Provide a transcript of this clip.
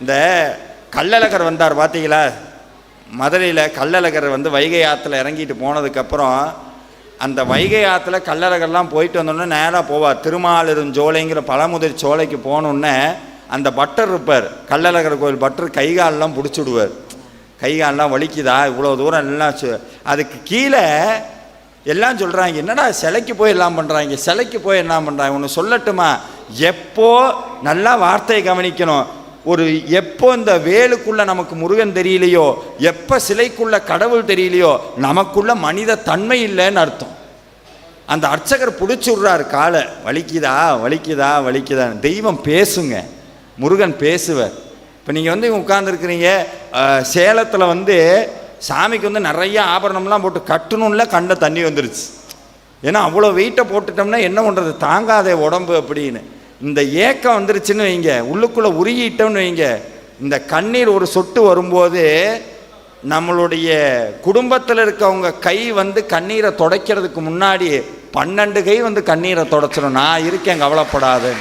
இந்த கள்ளழகர் வந்தார் பார்த்தீங்களா மதுரையில் கள்ளழகர் வந்து வைகை ஆற்றுல இறங்கிட்டு போனதுக்கப்புறம் அந்த வைகை ஆற்றுல கள்ளழகர்லாம் போயிட்டு வந்தோடனே நேராக போவார். திருமாலிருஞ்சோலைங்கிற பழமுதிர் சோலைக்கு போனோடனே அந்த பட்டர் இருப்பார். கள்ளழகர் கோயில் பட்டர் கைகாலெலாம் பிடிச்சிடுவார். கை காலெல்லாம் வலிக்குதா? இவ்வளோ தூரம் எல்லாம் அதுக்கு கீழே எல்லாம் சொல்கிறாங்க என்னடா சிலைக்கு போய் எல்லாம் பண்ணுறாங்க சிலைக்கு போய் என்ன பண்ணுறாங்க ஒன்று சொல்லட்டுமா? எப்போ நல்லா வார்த்தையை கவனிக்கணும். ஒரு எப்போ இந்த வேலுக்குள்ள நமக்கு முருகன் தெரியலையோ எப்போ சிலைக்குள்ள கடவுள் தெரியலையோ நமக்குள்ள மனித தன்மை இல்லைன்னு அர்த்தம். அந்த அர்ச்சகர் பிடிச்சி விட்றாரு காலை. வலிக்குதா வலிக்குதா வலிக்குதா தெய்வம் பேசுங்க. முருகன் பேசுவார். இப்போ நீங்கள் வந்து உட்காந்துருக்குறீங்க சேலத்தில் வந்து சாமிக்கு வந்து நிறைய ஆபரணம்லாம் போட்டு கட்டணும்ல கண்ட தண்ணி வந்துருச்சு. ஏன்னா அவ்வளோ வெயிட்டை போட்டுட்டோம்னா என்ன பண்ணுறது தாங்காதே உடம்பு அப்படின்னு. இந்த ஏக்கம் வந்துருச்சுன்னு வைங்க உள்ளுக்குள்ளே உருகிட்டோம்னு வைங்க இந்த கண்ணீர் ஒரு சொட்டு வரும்போது நம்மளுடைய குடும்பத்தில் இருக்கவங்க கை வந்து கண்ணீரை துடைக்கிறதுக்கு முன்னாடி பன்னெண்டு கை வந்து கண்ணீரை துடைச்சிடும் நான் இருக்கேன் கவலைப்படாது